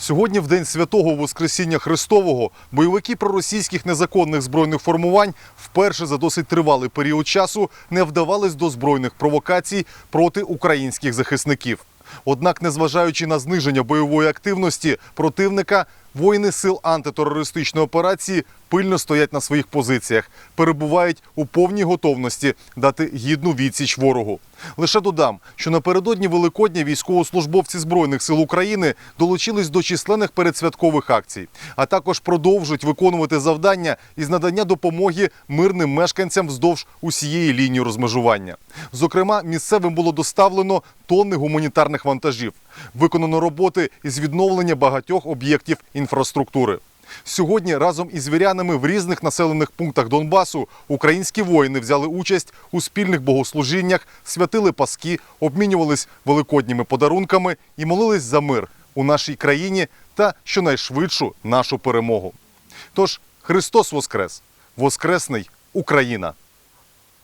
Сьогодні, в день святого Воскресіння Христового, бойовики проросійських незаконних збройних формувань вперше за досить тривалий період часу не вдавались до збройних провокацій проти українських захисників. Однак, незважаючи на зниження бойової активності противника, воїни сил антитерористичної операції пильно стоять на своїх позиціях, перебувають у повній готовності дати гідну відсіч ворогу. Лише додам, що напередодні Великодня військовослужбовці Збройних сил України долучились до численних передсвяткових акцій, а також продовжують виконувати завдання із надання допомоги мирним мешканцям вздовж усієї лінії розмежування. Зокрема, місцевим було доставлено тонни гуманітарних вантажів. Виконано роботи із відновлення багатьох об'єктів інфраструктури. Сьогодні разом із вірянами в різних населених пунктах Донбасу українські воїни взяли участь у спільних богослужіннях, святили паски, обмінювались великодніми подарунками і молились за мир у нашій країні та щонайшвидшу нашу перемогу. Тож Христос Воскрес! Воскресний Україна!